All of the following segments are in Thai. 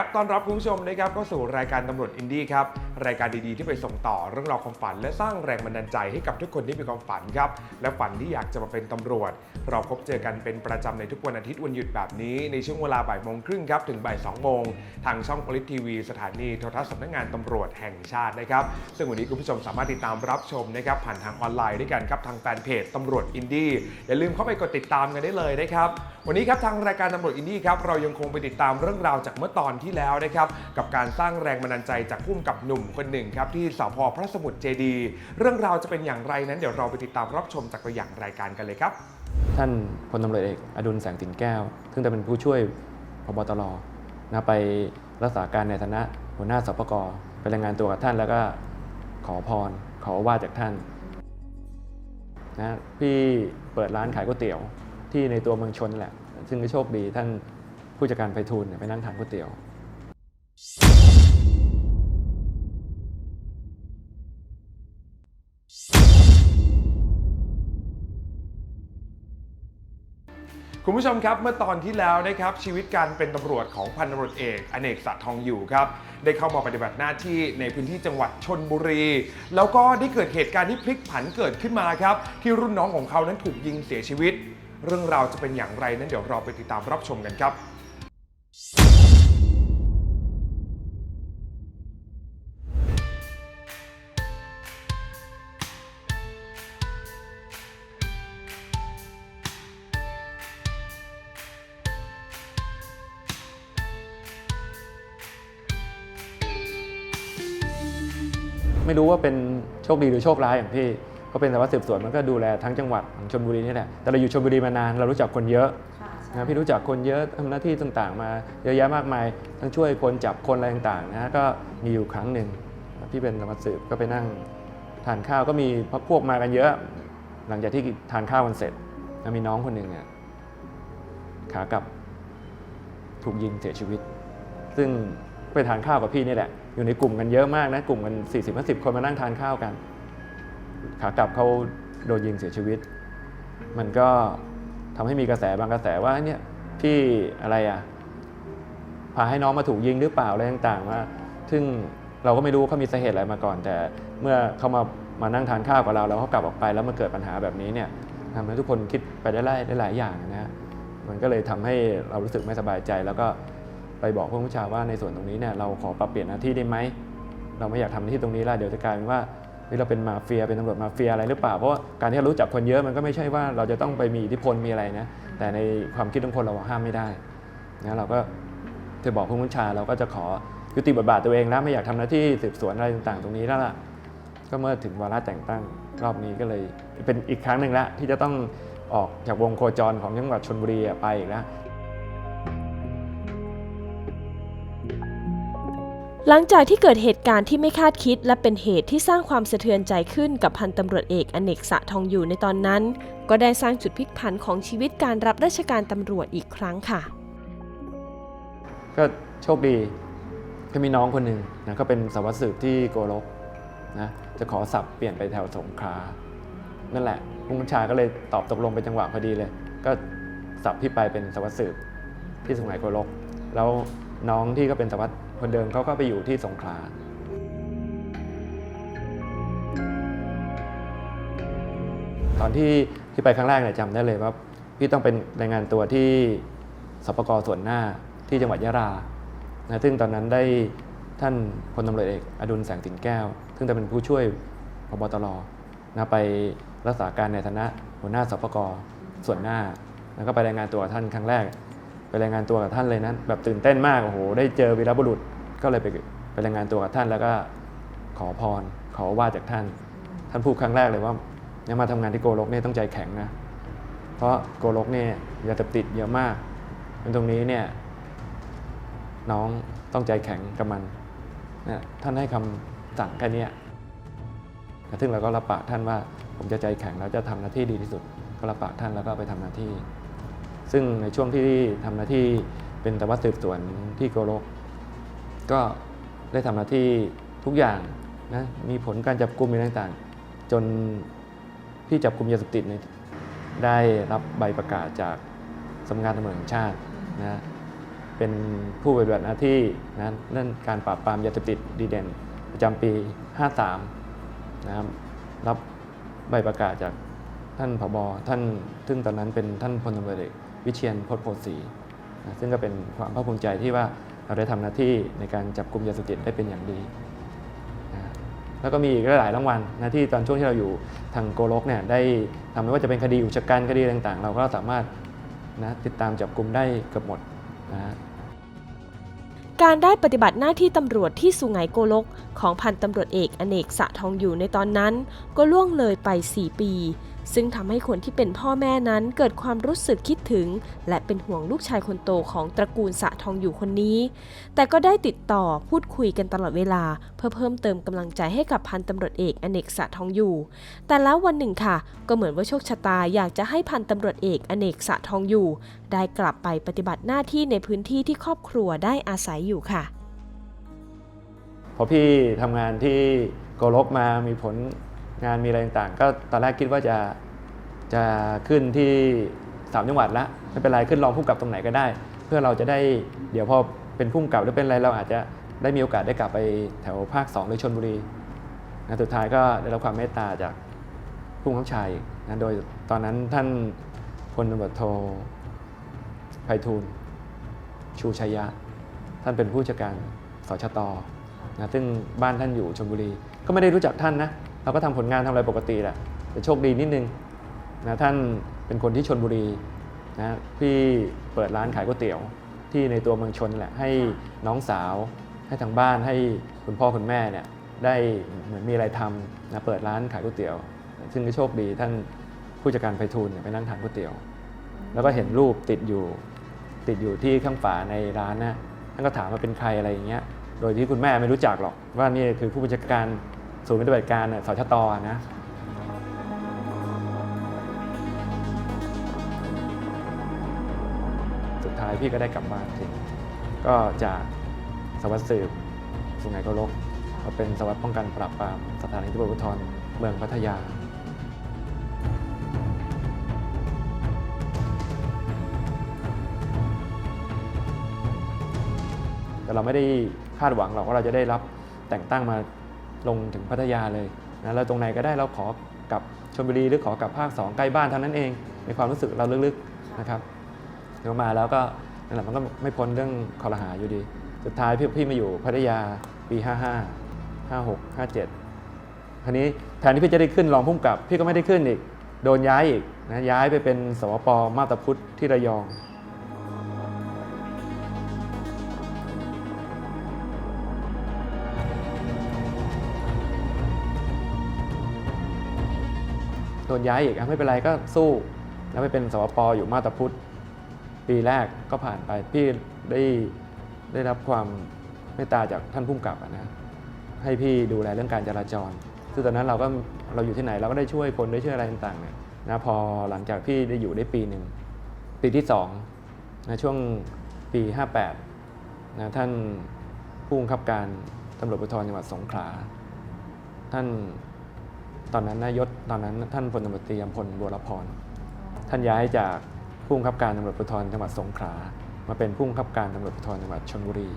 ครับ ต้อนรับคุณผู้ชมนะครับเข้าสู่รายการตำรวจอินดี้ครับ รายการดีๆ ที่ไปส่งต่อเรื่องราวความฝัน และสร้างแรงบันดาลใจให้กับทุกคนที่มีความฝันครับ และฝันที่อยากจะมาเป็นตำรวจ เราพบเจอกันเป็นประจำในทุกวันอาทิตย์วันหยุดแบบนี้ในช่วงเวลาบ่ายโมงครึ่งครับถึงบ่ายสองโมงทางช่องโพลิทีวีสถานีโทรทัศน์สำนักงานตำรวจแห่งชาตินะครับ ซึ่งวันนี้คุณผู้ชมสามารถติดตามรับชมนะครับผ่านทางออนไลน์ด้วยกันครับทางแฟนเพจตำรวจอินดี้อย่าลืมเข้าไปกดติดตามกันได้เลยนะครับวันนี้ครับทางรายการตำรวจอินดี้ครับเรายังคงไปติดตามเรื่องราวจากเมื่อตอนที่แล้วนะครับกับการสร้างแรงบันดาลใจจากผู้กำกับหนุ่มคนหนึ่งครับที่สพพระสมุทรเจดี เรื่องราวจะเป็นอย่างไรนั้นเดี๋ยวเราไปติดตามรับชมจากตัวอย่างรายการกันเลยครับ ท่านพลตำรวจเอกอดุลแสงสินแก้ว ซึ่งจะเป็นผู้ช่วยพบตรนะไปรักษาการในฐานะหัวหน้าสปกไปรายงานตัวกับท่านแล้วก็ขอพรขอว่าจากท่านนะพี่เปิดร้านขายก๋วยเตี๋ยวที่ในตัวเมืองชนนั่นแหละ ซึ่งก็โชคดีท่านผู้จัดการไพฑูรย์เนี่ยไปนั่งทานก๋วยเตี๋ยว คุณผู้ชมครับเมื่อตอนที่แล้วนะครับชีวิตการเป็นตำรวจของพันตำรวจเอกอเนกสะทองอยู่ครับได้เข้ามาปฏิบัติหน้าที่ในพื้นที่จังหวัดชนบุรี แล้วก็ได้เกิดเหตุการณ์ที่พลิกผันเกิดขึ้นมาครับ ที่รุ่นน้องของเขานั้นถูกยิงเสียชีวิต เรื่องราวจะเป็นอย่างไรนั้นเดี๋ยวเราไปติดตามรับชมกันครับ ว่าเป็นโชคดีหรือโชคร้ายอย่างพี่ก็เป็นสารวัตรสืบสวนมันก็ดูแลทั้งจังหวัดของชลบุรีนี่แหละแต่เราอยู่ชลบุรีมานานเรารู้จักคนเยอะค่ะใช่นะพี่รู้จักคนเยอะทำหน้าที่ต่างๆ มาเยอะแยะมากมาย ทั้งช่วยคนจับคนอะไรต่างๆนะก็มีอยู่ครั้งหนึ่งพี่เป็นสารวัตรสืบก็ไปนั่งทานข้าวก็มีพักพวกมากันเยอะ หลังจากที่ทานข้าวกันเสร็จแล้วมีน้องคนหนึ่งเนี่ยขากลับถูกยิงเสียชีวิต ซึ่งไปทานข้าวกับพี่นี่แหละ อยู่ในกลุ่มกันเยอะมากนะ กลุ่มกัน 40 50 คนมานั่งทานข้าวกัน ขากลับเขาโดนยิงเสียชีวิต มันก็ทำให้มีกระแสบางกระแสว่าเนี่ยพี่อะไรอะพาให้น้องมาถูกยิงหรือเปล่าอะไรต่างๆว่าซึ่งเราก็ไม่รู้เขามีสาเหตุอะไรมาก่อน แต่เมื่อเขามามานั่งทานข้าวกับเราแล้วเขากลับออกไปแล้วมาเกิดปัญหาแบบนี้เนี่ยทำให้ทุกคนคิดไปได้หลายหลายอย่างนะฮะมันก็เลยทำให้เรารู้สึกไม่สบายใจแล้วก็ ไปบอกผู้บัญชาว่าในส่วนตรงนี้เนี่ยเราขอปรับเปลี่ยนหน้าที่ได้ไหมเราไม่อยากทำหน้าที่ตรงนี้ละเดี๋ยวจะกลายเป็นว่าเฮ้ยเราเป็นมาเฟียเป็นตำรวจมาเฟียอะไรหรือเปล่าเพราะว่าการที่เรารู้จักคนเยอะมันก็ไม่ใช่ว่าเราจะต้องไปมีอิทธิพลมีอะไรนะแต่ในความคิดของคนเราห้ามไม่ได้นะเราก็จะบอกผู้บัญชาเราก็จะขอยุติบทบาทตัวเองแล้วไม่อยากทำหน้าที่สืบสวนอะไรต่างๆ ตรงนี้แล้วล่ะก็เมื่อถึงวาระแต่งตั้งรอบนี้ก็เลย เป็นอีกครั้งหนึ่งละที่จะต้องออกจากวงโคจรของจังหวัดชนบุรีไปอีกแล้ว หลังจากที่เกิดเหตุการณ์ที่ไม่คาดคิด และเป็นเหตุที่สร้างความสะเทือนใจขึ้นกับพันตำรวจเอกอเนกสะทองอยู่ในตอนนั้น ก็ได้สร้างจุดพลิกผันของชีวิตการรับราชการตำรวจอีกครั้งค่ะ ก็โชคดีก็มีน้องคนหนึ่งนะก็เป็นสารวัสดิ์สืบที่โกลกนะจะขอสับเปลี่ยนไปแถวสงขลานั่นแหละผู้บัญชาก็เลยตอบตกลงไปจังหวะพอดีเลย ก็สับพี่ไปเป็นสารวัสดิ์สืบที่สมัยโกลกแล้ว น้องที่ก็เป็นสารวัสดิ์คนเดิมเขาก็ไปอยู่ที่สงขลาตอนที่ที่ไปครั้งแรกเนี่ยจำได้เลยว่าพี่ต้องเป็นรายงานตัวที่สปกส่วนหน้าที่จังหวัดยะลานะซึ่งตอนนั้นได้ท่านพลตำรวจเอกอดุลแสงสินแก้ว ซึ่งจะเป็นผู้ช่วยพบตรนะไปรักษาการในฐานะหัวหน้าสปกส่วนหน้า แล้วก็ไปรายงานตัวท่านครั้งแรก ไปรายงานตัวกับท่านเลยนะแบบตื่นเต้นมากโอ้โหได้เจอวีรบุรุษก็เลยไปไปรายงานตัวกับท่าน แล้วก็ขอพร ขอว่าจากท่าน ท่านพูดครั้งแรกเลยว่าเนี่ยมาทำงานที่โกลกเนี่ยต้องใจแข็งนะเพราะโกลกเนี่ยยาเสพติดเยอะมากเป็นตรงนี้เนี่ยน้องต้องใจแข็งกับมันนะท่านให้คำสั่งแค่นี้ซึ่งเราก็รับปากท่านว่าผมจะใจแข็งแล้วจะทำหน้าที่ดีที่สุด ก็รับปากท่านแล้วก็ไปทำหน้าที่ ซึ่งในช่วงที่ทำหน้าที่เป็นตำรวจสืบสวนที่โกลก ก็ได้ทำหน้าที่ทุกอย่างนะมีผลการจับกลุ่มอะไรต่างๆ จนพี่จับกลุ่มยาเสพติดเนี่ยได้รับใบประกาศจากสำนักงานตำรวจแห่งชาตินะเป็นผู้ปฏิบัติหน้าที่นะเรื่องการปราบปรามยาเสพติดดีเด่น ประจำปี 53 นะครับรับใบประกาศจาก ท่านผบท่านซึ่งตอนนั้นเป็นท่านพลตำรวจเอกวิเชียนพจน์โพสีซึ่งก็เป็นความภาคภูมิใจที่ว่าเราได้ทำหน้าที่ในการจับกลุ่มยาเสพติดได้เป็นอย่างดี แล้วก็มีอีกหลายรางวัลนะที่ตอนช่วงที่เราอยู่ทางโกลกเนี่ยได้ทำไม่ว่าจะเป็นคดีอุกชะกันคดีต่างๆ เราก็สามารถนะติดตามจับกลุ่มได้เกือบหมดนะการได้ปฏิบัติหน้าที่ตำรวจที่สุงไหงโกลก ของพันตำรวจเอกอเนกสะทองอยู่ในตอนนั้น ก็ล่วงเลยไป 4 ปี ซึ่งทำให้คนที่เป็นพ่อแม่นั้นเกิดความรู้สึกคิดถึง และเป็นห่วงลูกชายคนโตของตระกูลสะทองอยู่คนนี้ แต่ก็ได้ติดต่อพูดคุยกันตลอดเวลา เพื่อเพิ่มเติมกำลังใจให้กับพันตำรวจเอกอเนกสะทองอยู่ แต่แล้ววันหนึ่งค่ะ ก็เหมือนว่าโชคชะตาอยากจะให้พันตำรวจเอกอเนกสะทองอยู่ ได้กลับไปปฏิบัติหน้าที่ในพื้นที่ที่ครอบครัวได้อาศัยอยู่ค่ะพอพี่ทำงานที่โกลกมามีผล งานมีอะไรต่างๆ ก็ตอนแรกคิดว่าจะจะขึ้นที่สามจังหวัดละไม่เป็นไรขึ้นรองผู้กับตรงไหนก็ได้ เพื่อเราจะได้เดี๋ยวพอเป็นผู้กับหรือเป็นอะไรเราอาจจะได้มีโอกาสได้กลับไปแถวภาค2หรือชนบุรีนะสุดท้ายก็ได้รับความเมตตาจากผู้บังคับชายนะโดยตอนนั้นท่านพลตำรวจโทไพฑูรย์ชูชัยยะ ท่านเป็นผู้จัดการสชตนะซึ่งบ้านท่านอยู่ชลบุรี ก็ไม่ได้รู้จักท่านนะ เราก็ทำผลงานทำอะไรปกติแหละแต่โชคดีนิดนึงนะท่านเป็นคนที่ชนบุรีนะพี่เปิดร้านขายก๋วยเตี๋ยวที่ในตัวเมืองชนแหละให้น้องสาว ให้ทางบ้านให้คุณพ่อคุณแม่เนี่ยได้เหมือนมีอะไรทำนะเปิดร้านขายก๋วยเตี๋ยว ซึ่งก็โชคดีท่านผู้จัดการไพฑูรย์เนี่ยไปนั่งทานก๋วยเตี๋ยว แล้วก็เห็นรูปติดอยู่ติดอยู่ที่ข้างฝาในร้านนะท่านก็ถามว่าเป็นใครอะไรอย่างเงี้ยโดยที่คุณแม่ไม่รู้จักหรอกว่านี่คือผู้บัญชาการ ศูนย์ปฏิบัติการน่ะสชตนะสุดท้ายพี่ก็ได้กลับบ้านจริงก็จากสวัสดิ์สืบสุไหงโกลกมาเป็นสวัสดิ์ป้องกันปราบปรามสถานีตำรวจภูธรเมืองพัทยาแต่เราไม่ได้คาดหวังหรอกว่าเราจะได้รับแต่งตั้งมา ลงถึงพัทยาเลยนะเราตรงไหนก็ได้เราขอกับชลบุรีหรือขอกับภาค 2 ใกล้บ้านเท่านั้นเอง ในความรู้สึกเราลึกๆนะครับเดี๋ยวมาแล้วก็นั่นแหละมันก็ไม่พ้นเรื่องคอรหาอยู่ดี สุดท้ายพี่พี่มาอยู่พัทยาปี 55 56 57คราวนี้แทนที่พี่จะได้ขึ้นรองพุ่มกับ พี่ก็ไม่ได้ขึ้นอีก โดนย้ายอีกนะย้ายไปเป็นสวปมาตาพุทธที่ระยอง โดนย้ายอีกอะไม่เป็นไรก็สู้ แล้วไปเป็นสวปอยู่มาตาพุทธปีแรกก็ผ่านไปพี่ได้ได้รับความเมตตาจากท่านผู้กำกับะนะให้พี่ดูแลเรื่องการจราจร ซึ่งตอนนั้นเราก็เราอยู่ที่ไหนเราก็ได้ช่วยคนได้ช่วยอะไรต่างๆเนี่ยนะพอหลังจากพี่ได้อยู่ได้ปีหนึ่งปีที่สองนะช่วงปี 58นะท่านผู้บังคับการตำรวจภูธรจังหวัดสงขลาท่าน ตอนนั้นนายศตอนนั้นท่านพลตำรวจตรีอำพลบัวรพรท่านย้ายจากผู้บังคับการตำรวจภูธรจังหวัดสงขลามาเป็นผู้บังคับการตำรวจภูธรจังหวัดชลบุรี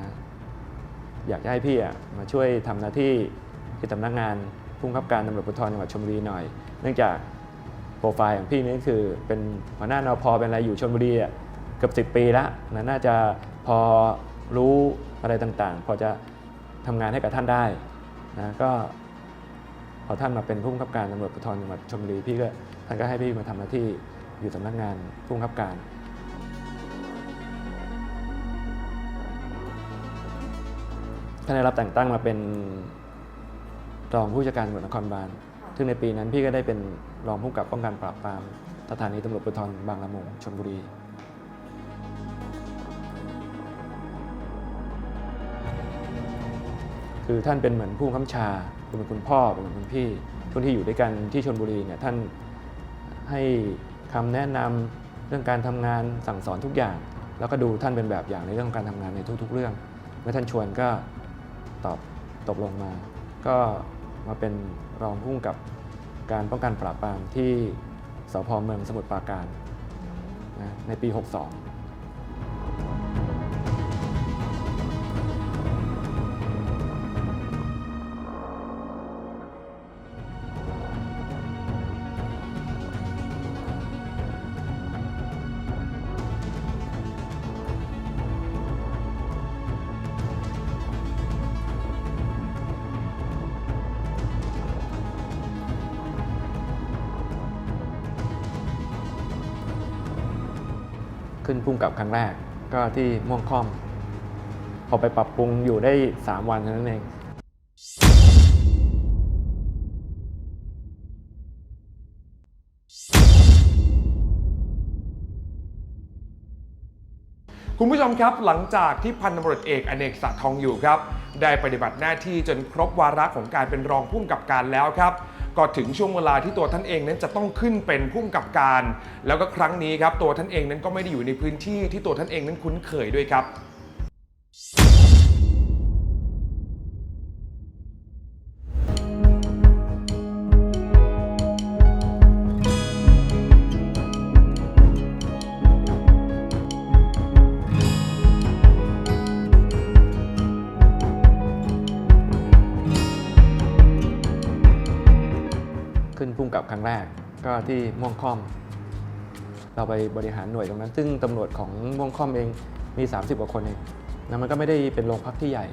นะอยากจะให้พี่มาช่วยทำหน้าที่ที่สำนักงานผู้บังคับการตำรวจภูธรจังหวัดชลบุรีหน่อย เนื่องจากโปรไฟล์ของพี่นี่คือเป็นหัวหน้านพเป็นอะไรอยู่ชลบุรีเกือบสิปีแล้วนะน่าจะพอรู้อะไรต่างๆ พอจะทำงานให้กับท่านได้นะก็ พอท่านมาเป็นผู้บังคับการตำรวจภูธรจังหวัดชลบุรีพี่ก็ท่านก็ให้พี่มาทำหน้าที่อยู่สำนักงานผู้บังคับการ ท่านได้รับแต่งตั้งมาเป็นรองผู้จัดการตำรวจนครบาล ซึ่งในปีนั้นพี่ก็ได้เป็นรองผู้กำกับป้องกันปราบปรามสถานีตำรวจภูธรบางละมุงชลบุรีคือท่านเป็นเหมือนผู้บังคับบัญชา เป็นเหมือนคุณพ่อเป็นเหมือนคุณพี่ช่วงที่อยู่ด้วยกันที่ชนบุรีเนี่ยท่านให้คำแนะนำเรื่องการทำงานสั่งสอนทุกอย่าง แล้วก็ดูท่านเป็นแบบอย่างในเรื่องของการทำงานในทุก ๆ เรื่อง เมื่อท่านชวนก็ตอบตกลงมา ก็มาเป็นรองผู้กำกับการป้องกันปราบปรามที่สพเมืองสมุทรปราการนะในปี 62 กับครั้งแรกก็ที่ม่วงค่อม พอไปปรับปรุงอยู่ได้ 3 วันเท่านั้นเอง คุณผู้ชมครับหลังจากที่พันตำรวจเอกอเนกสะทองอยู่ครับ ได้ปฏิบัติหน้าที่จนครบวาระของการเป็นรองผู้กำกับการแล้วครับ ก็ถึงช่วงเวลาที่ตัวท่านเองนั้นจะต้องขึ้นเป็นผู้กำกับการ แล้วก็ครั้งนี้ครับตัวท่านเองนั้นก็ไม่ได้อยู่ในพื้นที่ที่ตัวท่านเองนั้นคุ้นเคยด้วยครับ ที่ม่วงค่อม เราไปบริหารหน่วยตรงนั้น ซึ่งตำรวจของม่วงค่อมเองมี 30 กว่าคนเองนะมันก็ไม่ได้เป็นโรงพักที่ใหญ่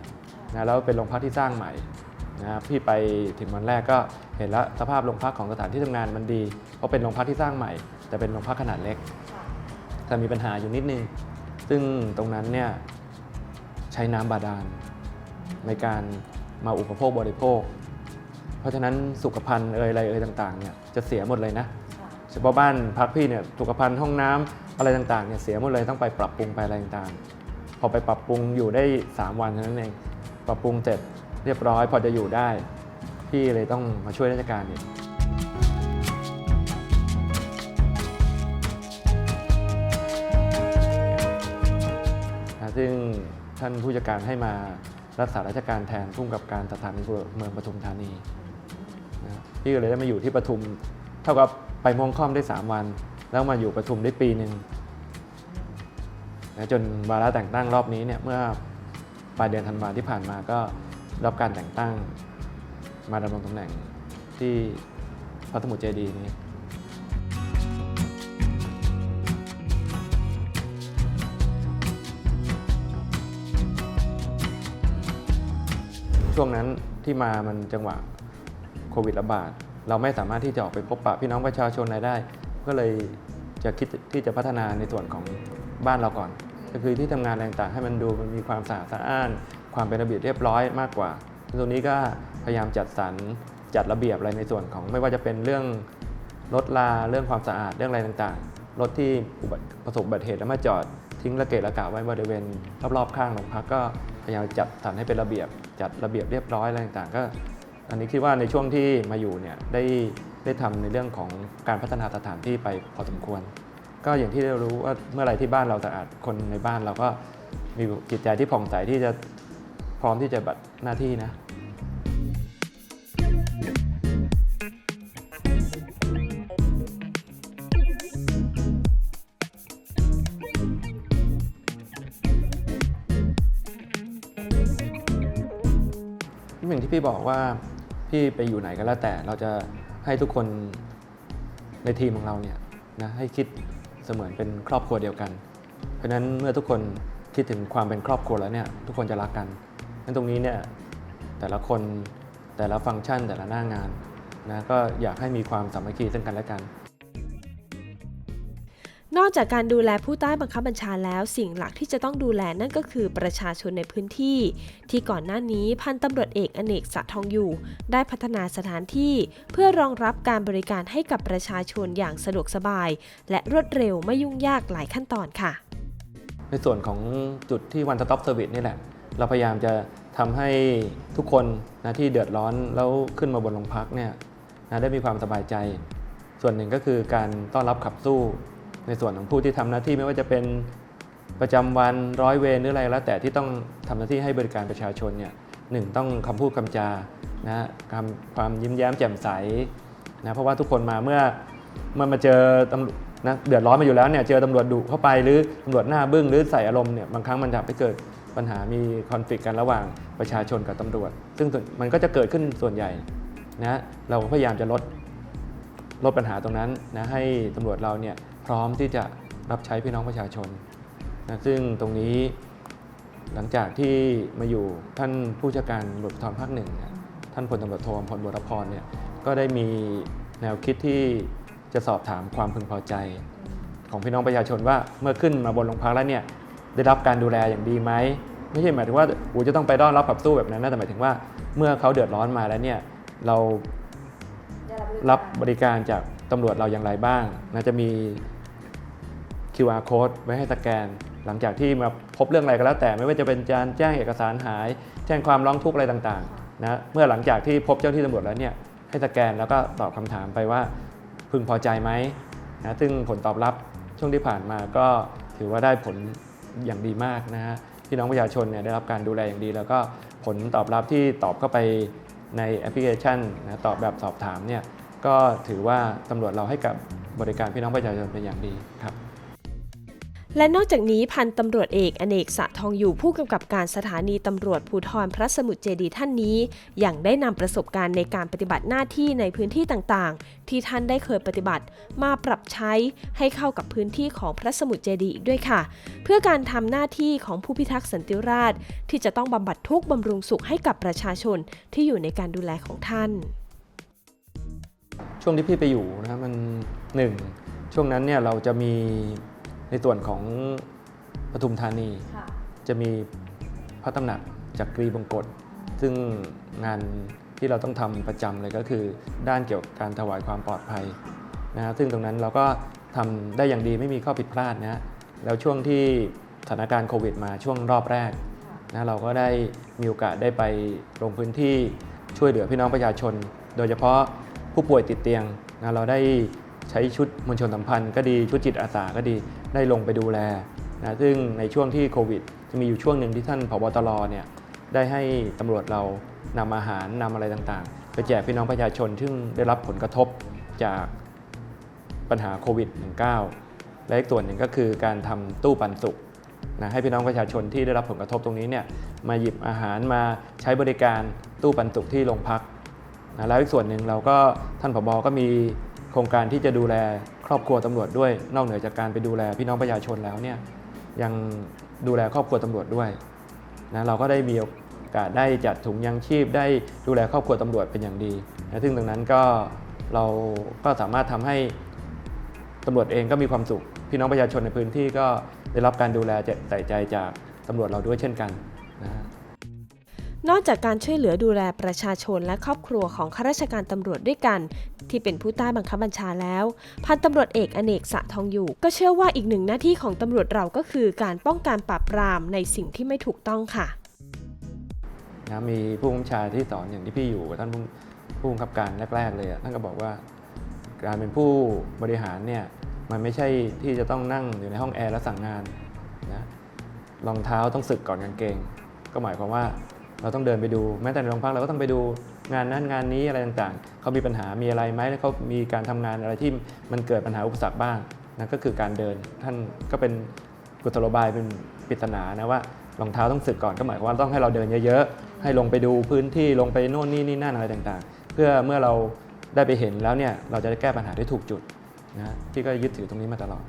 นะแล้วเป็นโรงพักที่สร้างใหม่นะพี่ไปถึงวันแรกก็เห็นแล้วสภาพโรงพักของสถานที่ทำงานมันดี เพราะเป็นโรงพักที่สร้างใหม่ แต่เป็นโรงพักขนาดเล็ก แต่มีปัญหาอยู่นิดนึง ซึ่งตรงนั้นเนี่ยใช้น้ำบาดาลในการมาอุปโภคบริโภค ราะฉะนั้นสุขภัณฑ์เอ่ยอะไรเอ่ยต่างๆเนี่ยจะเสียหมดเลยนะเฉพาะบ้านพักพี่เนี่ยสุขภัณฑ์ห้องน้ำอะไรต่างๆเนี่ยเสียหมดเลยต้องไปปรับปรุงไปอะไรต่างๆ พอไปปรับปรุงอยู่ได้ 3 วันเท่านั้นเองปรับปรุงเสร็จเรียบร้อย พอจะอยู่ได้ พี่เลยต้องมาช่วยราชการเนี่ยนะซึ่งท่านผู้จัดการให้มารักษาราชการแทนผู้กำกับการสถานีตำรวจเมืองปทุมธานีนะ พี่ก็เลยได้มาอยู่ที่ปทุม เท่ากับไปมองค่อมได้ 3 วัน แล้วมาอยู่ปทุมได้ปีหนึ่งนะจนวาระแต่งตั้งรอบนี้เนี่ยเมื่อปลายเดือนธันวาที่ผ่านมาก็รับการแต่งตั้งมาดำรงตำแหน่งที่พระสมุทรเจดีย์นี้ช่วงนั้นที่มามันจังหวะ โควิดระบาด เราไม่สามารถที่จะออกไปพบปะพี่น้องประชาชนอะไรได้ ก็เลยจะคิดที่จะพัฒนาในส่วนของบ้านเราก่อน ก็คือที่ทำงานต่างๆ ให้มันดูมันมีความสะอาดสะอ้าน ความเป็นระเบียบเรียบร้อยมากกว่าตรงนี้ก็พยายามจัดสรรจัดระเบียบอะไรในส่วนของไม่ว่าจะเป็นเรื่องรถลาเรื่องความสะอาดเรื่องอะไรต่างๆ รถที่ประสบอุบัติเหตุแล้วมาจอดทิ้งระเกะระกะไว้บริเวณรอบๆข้างโรงพักก็พยายามจัดสรรให้เป็นระเบียบ จัดระเบียบเรียบร้อยอะไรต่างๆ ก็ อันนี้คิดว่าในช่วงที่มาอยู่เนี่ยได้ได้ทำในเรื่องของการพัฒนาสถานที่ไปพอสมควร ก็อย่างที่เรารู้ว่าเมื่อไรที่บ้านเราสะอาดคนในบ้านเราก็มีจิตใจที่ผ่องใสที่จะพร้อมที่จะบัดหน้าที่นะที่อย่างที่พี่บอกว่า ที่ไปอยู่ไหนก็แล้วแต่เราจะให้ทุกคนในทีมของเราเนี่ยนะให้คิดเสมือนเป็นครอบครัวเดียวกัน เพราะฉะนั้นเมื่อทุกคนคิดถึงความเป็นครอบครัวแล้วเนี่ยทุกคนจะรักกันนั้นตรงนี้เนี่ยแต่ละคนแต่ละฟังก์ชันแต่ละหน้างานนะก็อยากให้มีความสามัคคีซึ่งกันและกัน นอกจากการดูแลผู้ใต้บังคับบัญชาแล้ว สิ่งหลักที่จะต้องดูแลนั่นก็คือประชาชนในพื้นที่ ที่ก่อนหน้านี้พันตำรวจเอกอเนกสะทองอยู่ ได้พัฒนาสถานที่ เพื่อรองรับการบริการให้กับประชาชนอย่างสะดวกสบาย และรวดเร็วไม่ยุ่งยากหลายขั้นตอนค่ะ ในส่วนของจุดที่ One Stop Service นี่แหละ เราพยายามจะทำให้ทุกคนนะที่เดือดร้อนแล้วขึ้นมาบนโรงพักเนี่ยนะได้มีความสบายใจ ส่วนหนึ่งก็คือการต้อนรับขับสู้ ในส่วนของผู้ที่ทำหน้าที่ไม่ว่าจะเป็นประจำวันร้อยเวรหรืออะไรแล้ว แต่ที่ต้องทำหน้าที่ให้บริการประชาชนเนี่ยหนึ่งต้องคำพูดคำจานะคำความยิ้มแย้มแจ่มใสนะเพราะว่าทุกคนมาเมื่อเมื่อมาเจอตำรวจนะเดือดร้อนมาอยู่แล้วเนี่ยเจอตำรวจดุเข้าไปหรือตำรวจหน้าบึ้งหรือใส่อารมณ์เนี่ยบางครั้งมันทำให้เกิดปัญหามีคอนฟ lict กันระหว่างประชาชนกับตำรวจ ซึ่งมันก็จะเกิดขึ้นส่วนใหญ่นะเราก็พยายามจะลดลดปัญหาตรงนั้นนะให้ตำรวจเราเนี่ย พร้อมที่จะรับใช้พี่น้องประชาชนนะซึ่งตรงนี้หลังจากที่มาอยู่ท่านผู้จัดการตำรวจภูธรภาคหนึ่งท่านพลตำรวจโทอมพลบุรพรเนี่ยก็ได้มีแนวคิดที่จะสอบถามความพึงพอใจ ของพี่น้องประชาชนว่าเมื่อขึ้นมาบนโรงพักแล้วเนี่ยได้รับการดูแลอย่างดีไหมไม่ใช่หมายถึงว่าอ้จะต้องไปต้อนรับขับสู้แบบนั้นนะแต่หมายถึงว่าเมื่อเขาเดือดร้อนมาแล้วเนี่ยเรารับบริการจากตำรวจเราอย่างไรบ้างนะจะมี QR code ไว้ให้สแกน หลังจากที่มาพบเรื่องอะไรก็แล้ว แต่ไม่ว่าจะเป็นการแจ้งเอกสารหาย แจ้งความร้องทุกข์อะไรต่างๆนะเมื่อหลังจากที่พบเจ้าที่ตำรวจแล้วเนี่ยให้สแกนแล้วก็ตอบคำถามไปว่าพึงพอใจไหมนะซึ่งผลตอบรับช่วงที่ผ่านมาก็ถือว่าได้ผลอย่างดีมากนะฮะพี่น้องประชาชนเนี่ยได้รับการดูแลอย่างดี แล้วก็ผลตอบรับที่ตอบเข้าไปในแอปพลิเคชันนะตอบแบบสอบถามเนี่ยก็ถือว่าตำรวจเราให้กับบริการพี่น้องประชาชนเป็นอย่างดีครับ และนอกจากนี้พันตำรวจเอกอเนกสะทองอยู่ผู้กำกับการสถานีตำรวจภูธรพระสมุทรเจดีท่านนี้ยังได้นำประสบการณ์ในการปฏิบัติหน้าที่ในพื้นที่ต่างๆ ที่ท่านได้เคยปฏิบัติ มาปรับใช้ให้เข้ากับพื้นที่ของพระสมุทรเจดีอีกด้วยค่ะ เพื่อการทำหน้าที่ของผู้พิทักษ์สันติราษฎร์ที่จะต้องบำบัดทุกข์บำรุงสุขให้กับประชาชนที่อยู่ในการดูแลของท่าน ช่วงที่พี่ไปอยู่นะมันหนึ่งช่วงนั้นเนี่ยเราจะมี ในส่วนของปทุมธานีจะมีพระตำหนักจากกรีบงกฎซึ่งงานที่เราต้องทำประจำเลยก็คือ ด้านเกี่ยวกับการถวายความปลอดภัยนะฮะซึ่งตรงนั้นเราก็ทำได้อย่างดีไม่มีข้อผิดพลาดนะฮะแล้วช่วงที่สถานการณ์โควิดมาช่วงรอบแรกนะเราก็ได้มีโอกาสได้ไปลงพื้นที่ช่วยเหลือพี่น้องประชาชน โดยเฉพาะผู้ป่วยติดเตียงนะเราได้ใช้ชุดมวลชนสัมพันธ์ก็ดีชุดจิตอาสาก็ดี ได้ลงไปดูแลนะซึ่งในช่วงที่โควิด จะมีอยู่ช่วงหนึ่งที่ท่านผบตรเนี่ยได้ให้ตำรวจเรานำอาหารนำอะไรต่างๆ ไปแจกพี่น้องประชาชนซึ่งได้รับผลกระทบจากปัญหาโควิด -19 และอีกส่วนหนึ่งก็คือการทำตู้ปันสุกนะให้พี่น้องประชาชนที่ได้รับผลกระทบตรงนี้เนี่ยมาหยิบอาหารมาใช้บริการตู้ปันสุกที่โรงพักนะแล้วอีกส่วนหนึ่งเราก็ท่านผบก็มีโครงการที่จะดูแล ครอบครัวตำรวจด้วย นอกเหนือจากการไปดูแลพี่น้องประชาชนแล้วเนี่ยยังดูแลครอบครัวตำรวจด้วยนะเราก็ได้มีโอกาสได้จัดถุงยังชีพ ได้ดูแลครอบครัวตำรวจเป็นอย่างดีนะซึ่งตรงนั้นก็เราก็สามารถทำให้ตำรวจเองก็มีความสุข พี่น้องประชาชนในพื้นที่ก็ได้รับการดูแลใส่ใจจากตำรวจเราด้วยเช่นกัน นอกจากการช่วยเหลือดูแลประชาชนและครอบครัวของข้าราชการตำรวจด้วยกัน ที่เป็นผู้ใต้บังคับบัญชาแล้ว พันตำรวจเอกอเนกสะทองอยู่ ก็เชื่อว่าอีกหนึ่งหน้าที่ของตำรวจเราก็คือ การป้องกันปราบปรามในสิ่งที่ไม่ถูกต้องค่ะนะมีผู้บัญชาที่สอนอย่างที่พี่อยู่ท่านผู้ผู้บังคับการแรกๆเลยอะท่านก็บอกว่า การเป็นผู้บริหารเนี่ยมันไม่ใช่ที่จะต้องนั่งอยู่ในห้องแอร์แล้วสั่งงานนะรองเท้าต้องสึกก่อนกางเกง ก็หมายความว่า เราต้องเดินไปดูแม้แต่ในโรงพักเราก็ต้องไปดูงานนั้นงานนี้อะไรต่างๆ เขามีปัญหามีอะไรไหมแล้วเขามีการทำงานอะไรที่มันเกิดปัญหาอุปสรรคบ้างนั่นก็คือการเดินท่านก็เป็นกุศโลบายเป็นปริศนานะว่ารองเท้าต้องสึกก่อนก็หมายความว่าต้องให้เราเดินเยอะๆ ให้ลงไปดูพื้นที่ลงไปโน่นนี่นี่นั่นอะไรต่างๆ เพื่อเมื่อเราได้ไปเห็นแล้วเนี่ยเราจะได้แก้ปัญหาได้ถูกจุดนะพี่ก็ยึดถือตรงนี้มาตลอด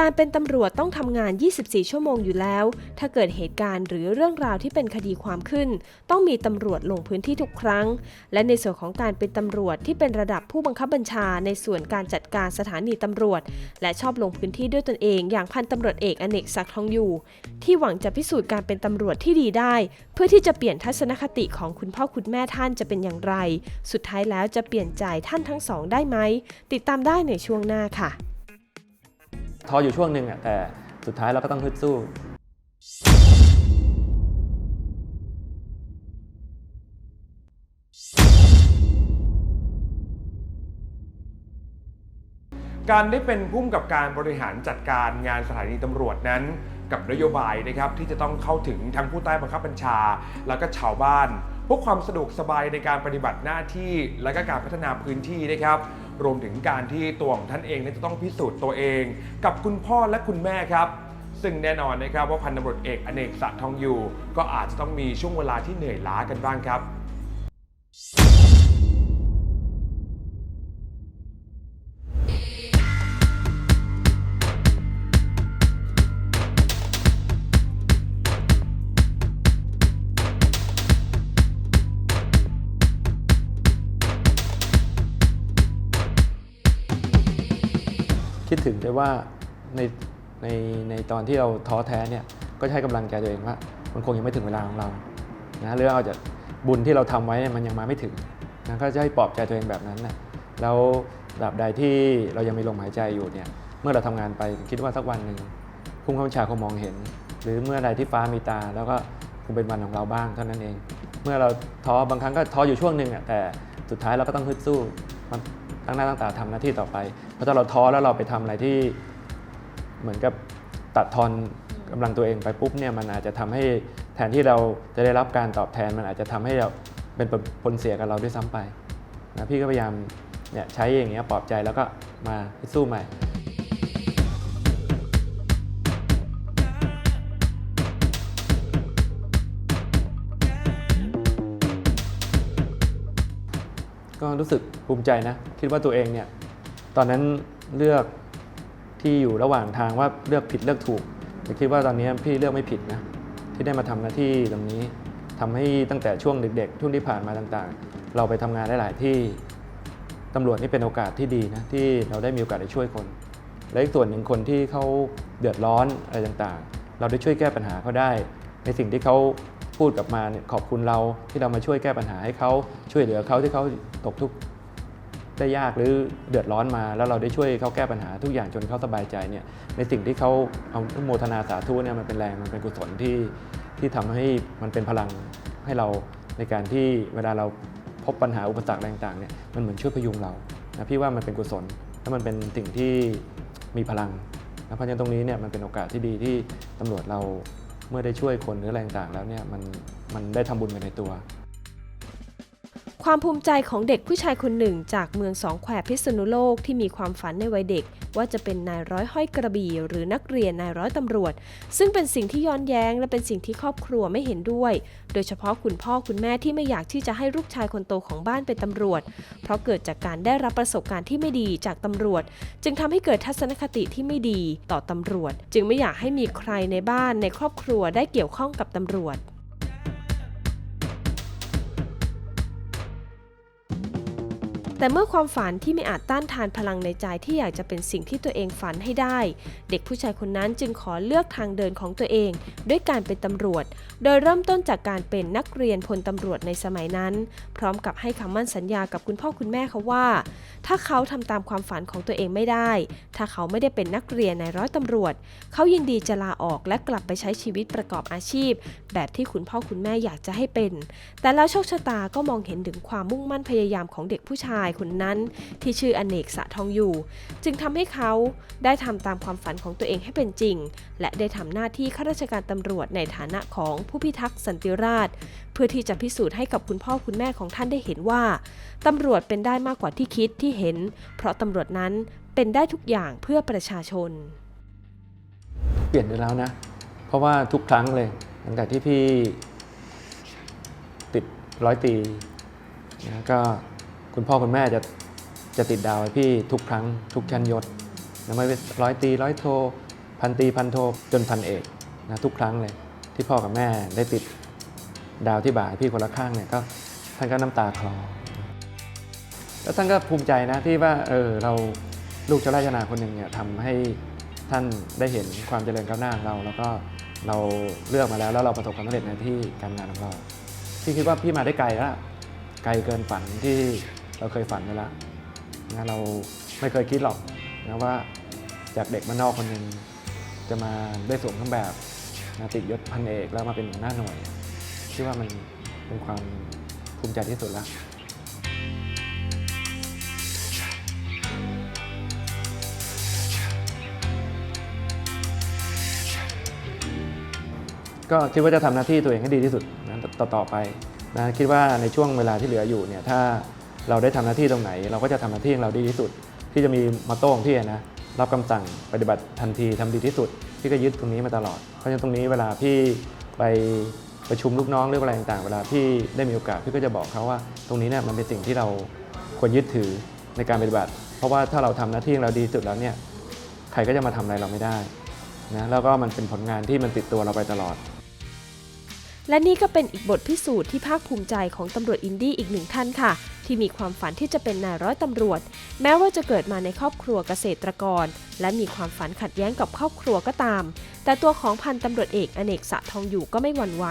การเป็นตำรวจต้องทำงาน 24 ชั่วโมงอยู่แล้ว ถ้าเกิดเหตุการณ์หรือเรื่องราวที่เป็นคดีความขึ้น ต้องมีตำรวจลงพื้นที่ทุกครั้ง และในส่วนของการเป็นตำรวจที่เป็นระดับผู้บังคับบัญชา ในส่วนการจัดการสถานีตำรวจ และชอบลงพื้นที่ด้วยตนเอง อย่างพันตำรวจเอกอเนกศักดิ์ทองอยู่ ที่หวังจะพิสูจน์การเป็นตำรวจที่ดีได้ เพื่อที่จะเปลี่ยนทัศนคติของคุณพ่อคุณแม่ท่านจะเป็นอย่างไร สุดท้ายแล้วจะเปลี่ยนใจท่านทั้งสองได้ไหมติดตามได้ในช่วงหน้าค่ะ ท้ออยู่ช่วงหนึ่งอะแต่สุดท้ายเราก็ต้องฮึดสู้การได้เป็นผู้กำกับการบริหารจัดการงานสถานีตำรวจนั้น กับนโยบายนะครับที่จะต้องเข้าถึงทั้งผู้ใต้บังคับบัญชา แล้วก็ชาวบ้านเพื่อความสะดวกสบายในการปฏิบัติหน้าที่ และก็การพัฒนาพื้นที่นะครับ รวมถึงการที่ตัวของท่านเองนี่จะต้องพิสูจน์ตัวเอง กับคุณพ่อและคุณแม่ครับ ซึ่งแน่นอนนะครับว่าพันตำรวจเอกอเนกสะทองอยู่ ก็อาจจะต้องมีช่วงเวลาที่เหนื่อยล้ากันบ้างครับ ถึงได้ว่าในในในตอนที่เราท้อแท้เนี่ยก็ให้กำลังใจตัวเองว่ามันคงยังไม่ถึงเวลาของเรานะหรือเอาจจะบุญที่เราทำไว้เนี่ยมันยังมาไม่ถึงนะก็จะให้ปลอบใจตัวเองแบบนั้นนะแล้วตราบใดที่เรายังมีลมหายใจอยู่เนี่ยเมื่อเราทำงานไปคิดว่าสักวันหนึ่งผู้ข้าราชกาคงมองเห็น หรือเมื่อใดที่ฟ้ามีตา แล้วก็คงเป็นวันของเราบ้างเท่านั้นเอง เมื่อเราท้อบางครั้งก็ท้ออยู่ช่วงหนึ่งอะแต่สุดท้ายเราก็ต้องฮึดสู้มัน ตั้งหน้าตั้งตาทำหน้าที่ต่อไป เพราะถ้าเราท้อแล้วเราไปทำอะไรที่เหมือนกับตัดทอนกำลังตัวเองไปปุ๊บเนี่ยมันอาจจะทำให้แทนที่เราจะได้รับการตอบแทน มันอาจจะทำให้เราเป็นผลเสียกับเราด้วยซ้ำไปนะพี่ก็พยายามเนี่ยใช้อย่างเงี้ยปลอบใจแล้วก็มาสู้ใหม่ รู้สึกภูมิใจนะ คิดว่าตัวเองเนี่ย ตอนนั้นเลือกที่อยู่ระหว่างทางว่าเลือกผิดเลือกถูกแต่คิดว่าตอนนี้พี่เลือกไม่ผิดนะ ที่ได้มาทำหน้าที่ตรงนี้ทำให้ตั้งแต่ช่วงเด็กๆช่วงที่ผ่านมาต่างๆ เราไปทำงานได้หลายที่ตำรวจนี่เป็นโอกาสที่ดีนะที่เราได้มีโอกาสได้ช่วยคน และอีกส่วนหนึ่งคนที่เขาเดือดร้อนอะไรต่างๆ เราได้ช่วยแก้ปัญหาเขาได้ ในสิ่งที่เขา พูดกลับมาเนี่ยขอบคุณเราที่เรามาช่วยแก้ปัญหาให้เขาช่วยเหลือเขาที่เขาตกทุกข์ได้ยากหรือเดือดร้อนมา แล้วเราได้ช่วยเขาแก้ปัญหาทุกอย่างจนเขาสบายใจเนี่ยในสิ่งที่เขาเอาโมทนาสาธุเนี่ยมันเป็นแรงมันเป็นกุศลที่ที่ทำให้มันเป็นพลังให้เราในการที่เวลาเราพบปัญหาอุปสรรคต่างๆเนี่ยมันเหมือนช่วยพยุงเรานะพี่ว่ามันเป็นกุศลและมันเป็นสิ่งที่มีพลังนะเพราะฉะนั้นตรงนี้เนี่ยมันเป็นโอกาสที่ดีที่ตำรวจเรา เมื่อได้ช่วยคนหรืออะไรต่างแล้วเนี่ยมันมันได้ทำบุญไปในตัว ความภูมิใจของเด็กผู้ชายคนหนึ่ง จากเมืองสองแควพิษณุโลกที่มีความฝันในวัยเด็ก ว่าจะเป็นนายร้อยห้อยกระบี่หรือนักเรียนนายร้อยตำรวจ ซึ่งเป็นสิ่งที่ย้อนแย้งและเป็นสิ่งที่ครอบครัวไม่เห็นด้วย โดยเฉพาะคุณพ่อคุณแม่ที่ไม่อยากที่จะให้ลูกชายคนโตของบ้านเป็นตำรวจ เพราะเกิดจากการได้รับประสบการณ์ที่ไม่ดีจากตำรวจ จึงทำให้เกิดทัศนคติที่ไม่ดีต่อตำรวจ จึงไม่อยากให้มีใครในบ้านในครอบครัวได้เกี่ยวข้องกับตำรวจ แต่เมื่อความฝันที่ไม่อาจต้านทานพลังในใจที่อยากจะเป็นสิ่งที่ตัวเองฝันให้ได้ เด็กผู้ชายคนนั้นจึงขอเลือกทางเดินของตัวเอง ด้วยการเป็นตำรวจ โดยเริ่มต้นจากการเป็นนักเรียนพลตำรวจในสมัยนั้น พร้อมกับให้คำมั่นสัญญากับคุณพ่อคุณแม่เขาว่า ถ้าเขาทำตามความฝันของตัวเองไม่ได้ ถ้าเขาไม่ได้เป็นนักเรียนในร้อยตำรวจ เขายินดีจะลาออกและกลับไปใช้ชีวิตประกอบอาชีพ แบบที่คุณพ่อคุณแม่อยากจะให้เป็น แต่แล้วโชคชะตาก็มองเห็นถึงความมุ่งมั่นพยายามของเด็กผู้ชายายคนนั้นที่ชื่ออเนกสะทองอยู่ จึงทำให้เขาได้ทำตามความฝันของตัวเองให้เป็นจริง และได้ทำหน้าที่ข้าราชการตำรวจในฐานะของผู้พิทักษ์สันติราษฎร์เพื่อที่จะพิสูจน์ให้กับคุณพ่อคุณแม่ของท่านได้เห็นว่าตำรวจเป็นได้มากกว่าที่คิดที่เห็น เพราะตำรวจนั้นเป็นได้ทุกอย่างเพื่อประชาชน เปลี่ยนไปแล้วนะ เพราะว่าทุกครั้งเลยหลังจากที่พี่ติดร้อยตีนะก็ คุณพ่อคุณแม่จะจะติดดาวให้พี่ทุกครั้งทุกชั้นยศนะไม่ว่าร้อยตีร้อยโท พันตีพันโทจนพันเอกนะทุกครั้งเลย ที่พ่อกับแม่ได้ติดดาวที่บ่าให้พี่คนละข้างเนี่ยก็ท่านก็น้ำตาคลอ แล้วท่านก็ภูมิใจนะที่ว่าเออเราลูกเจ้าราชนาคนหนึ่งเนี่ยทำให้ท่านได้เห็นความเจริญก้าวหน้าของเรา แล้วก็เราเลือกมาแล้วแล้วเราประสบความสำเร็จในที่การงานของเรา พี่คิดว่าพี่มาได้ไกลแล้วล่ะไกลเกินฝันที่ เราเคยฝันไว้แล้วนะเราไม่เคยคิดหรอกนะว่าจากเด็กมานอกคนหนึ่งจะมาได้สวมเครื่องแบบนะติดยศพันเอกแล้วมาเป็นหัวหน้าหน่วยคิดว่ามันเป็นความภูมิใจที่สุดแล้วก็คิดว่าจะทำหน้าที่ตัวเองให้ดีที่สุดนะต่อต่อไปนะคิดว่าในช่วงเวลาที่เหลืออยู่เนี่ยถ้า เราได้ทำหน้าที่ตรงไหน เราก็จะทำหน้าที่ของเราดีที่สุด ที่จะมีมอตโต้ของพี่นะรับคำสั่งปฏิบัติทันทีทำดีที่สุดพี่ก็ยึดตรงนี้มาตลอด เพราะฉะนั้นตรงนี้เวลาพี่ไปประชุมลูกน้องหรืออะไรต่างๆ เวลาพี่ได้มีโอกาสพี่ก็จะบอกเขาว่า ตรงนี้เนี่ยมันเป็นสิ่งที่เราควรยึดถือในการปฏิบัติ เพราะว่าถ้าเราทำหน้าที่ของเราดีสุดแล้วเนี่ยใครก็จะมาทำอะไรเราไม่ได้นะแล้วก็มันเป็นผลงานที่มันติดตัวเราไปตลอด และนี่ก็เป็นอีกบทพิสูจน์ที่ภาคภูมิใจของตำรวจอินดี้อีกหนึ่งท่านค่ะ ที่มีความฝันที่จะเป็นนายร้อยตำรวจ แม้ว่าจะเกิดมาในครอบครัวเกษตรกร และมีความฝันขัดแย้งกับครอบครัวก็ตาม แต่ตัวของพันตำรวจเอกอเนกสะทองอยู่ก็ไม่หวั่นไหว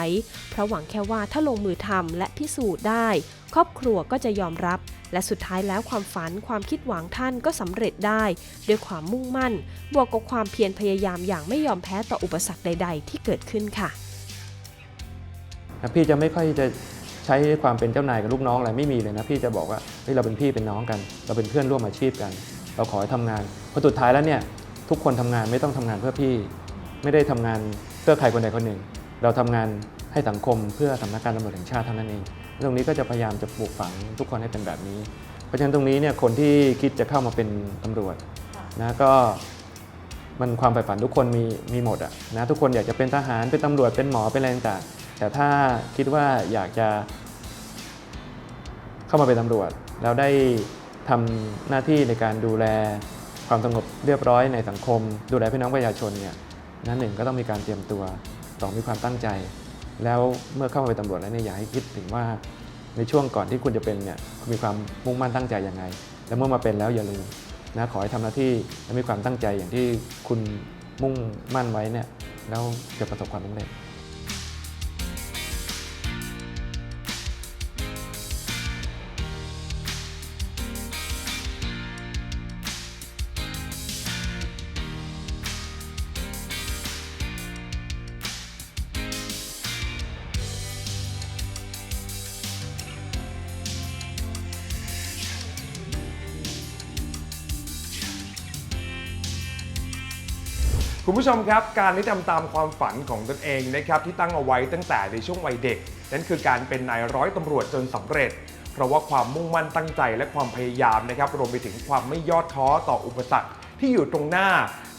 เพราะหวังแค่ว่าถ้าลงมือทำและพิสูจน์ได้ ครอบครัวก็จะยอมรับ และสุดท้ายแล้วความฝันความคิดหวังท่านก็สำเร็จได้ ด้วยความมุ่งมั่น บวกกับความเพียรพยายามอย่างไม่ยอมแพ้ต่ออุปสรรคใด ๆ ที่เกิดขึ้นค่ะ นะพี่จะไม่ค่อยจะใช้ความเป็นเจ้านายกับลูกน้องอะไรไม่มีเลยนะพี่จะบอกว่าเฮ้ยเราเป็นพี่เป็นน้องกัน เราเป็นเพื่อนร่วมอาชีพกัน เราขอให้ทำงานเพราะสุดท้ายแล้วเนี่ยทุกคนทำงานไม่ต้องทำงานเพื่อพี่ ไม่ได้ทำงานเพื่อใครคนใดคนหนึ่ง เราทำงานให้สังคมเพื่อสำนักงานตำรวจแห่งชาติเท่านั้นเองตรงนี้ก็จะพยายามจะปลูกฝังทุกคนให้เป็นแบบนี้ เพราะฉะนั้นตรงนี้เนี่ยคนที่คิดจะเข้ามาเป็นตำรวจนะก็มันความใฝ่ฝันทุกคนมีมีหมดอะนะทุกคนอยากจะเป็นทหารเป็นตำรวจเป็นหมอเป็นอะไรต่างๆ แต่ถ้าคิดว่าอยากจะเข้ามาเป็นตำรวจ แล้วได้ทำหน้าที่ในการดูแลความสงบเรียบร้อยในสังคม ดูแลพี่น้องประชาชนเนี่ยนั่นหนึ่งก็ต้องมีการเตรียมตัวสองมีความตั้งใจ แล้วเมื่อเข้ามาเป็นตำรวจแล้วเนี่ยอยากให้คิดถึงว่าในช่วงก่อนที่คุณจะเป็นเนี่ยคุณมีความมุ่งมั่นตั้งใจยังไง แล้วเมื่อมาเป็นแล้วอย่าลืมนะขอให้ทำหน้าที่และมีความตั้งใจอย่างที่คุณมุ่งมั่นไว้เนี่ยแล้วจะประสบความสำเร็จ คุณผู้ชมครับการที่ทำตามความฝันของตนเองนะครับที่ตั้งเอาไว้ตั้งแต่ในช่วงวัยเด็ก นั่นคือการเป็นนายร้อยตำรวจจนสำเร็จ เพราะว่าความมุ่งมั่นตั้งใจและความพยายามนะครับรวมไปถึงความไม่ย่อท้อต่ออุปสรรคที่อยู่ตรงหน้า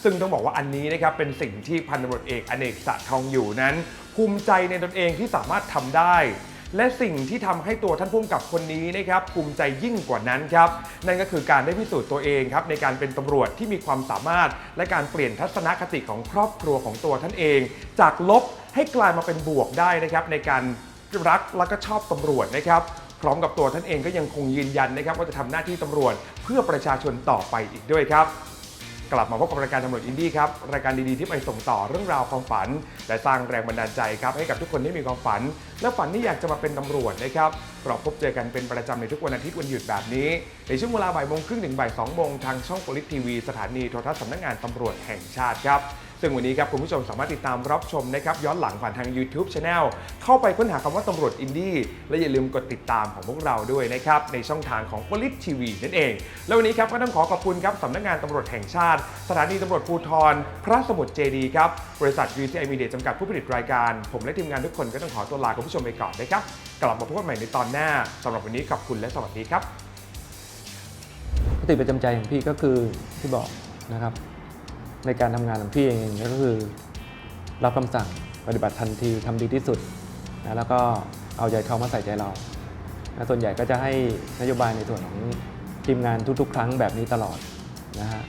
ซึ่งต้องบอกว่าอันนี้นะครับเป็นสิ่งที่พันตำรวจเอกอเนกสะทองอยู่นั้น ภูมิใจในตนเองที่สามารถทำได้ และสิ่งที่ทำให้ตัวท่านผู้กำกับคนนี้นะครับภูมิใจยิ่งกว่านั้นครับนั่นก็คือการได้พิสูจน์ตัวเองครับในการเป็นตำรวจที่มีความสามารถ และการเปลี่ยนทัศนคติของครอบครัวของตัวท่านเอง จากลบให้กลายมาเป็นบวกได้นะครับในการรักและก็ชอบตำรวจนะครับพร้อมกับตัวท่านเองก็ยังคงยืนยันนะครับว่าจะทำหน้าที่ตำรวจเพื่อประชาชนต่อไปอีกด้วยครับ กลับมาพบกับรายการตำรวจอินดี้ครับ รายการดีๆที่ไปส่งต่อเรื่องราวความฝัน และสร้างแรงบันดาลใจครับให้กับทุกคนที่มีความฝัน และฝันที่อยากจะมาเป็นตำรวจนะครับเราพบเจอกันเป็นประจำในทุกวันอาทิตย์วันหยุดแบบนี้ ในช่วงเวลาบ่ายโมงครึ่งถึงบ่ายสองโมงทางช่องโพลิสทีวีสถานีโทรทัศน์สำนักงานตำรวจแห่งชาติครับ ซึ่งวันนี้ครับคุณผู้ชมสามารถติดตามรับชมนะครับย้อนหลังผ่านทาง YouTube Channel เข้าไปค้นหาคำว่าตำรวจอินดี้และอย่าลืมกดติดตามของพวกเราด้วยนะครับในช่องทางของ p o l i t TV นั่นเอง แล้ววันนี้ครับก็ต้องขอขอบคุณครับสำนักงานตำรวจแห่งชาติ สถานีตำรวจภูธรพระสมุทรเจดีครับบริษัท VCI Media จำกัดผู้ผลิตรายการ ผมและทีมงานทุกคนก็ต้องขอตัวลาคุณผู้ชมไปก่อนนะครับกลับมาพบกันใหม่ในตอนหน้าสำหรับวันนี้ขอบคุณและสวัสดีครับคติประจำใจของพี่ก็คือที่บอกนะครับ ในการทำงานของพี่เองก็คือ รับคำสั่งปฏิบัติทันทีทำดีที่สุดนะแล้วก็เอาใจเขามาใส่ใจเรานะส่วนใหญ่ก็จะให้นโยบายในส่วนของทีมงานทุก ๆ ครั้งแบบนี้ตลอดนะฮะ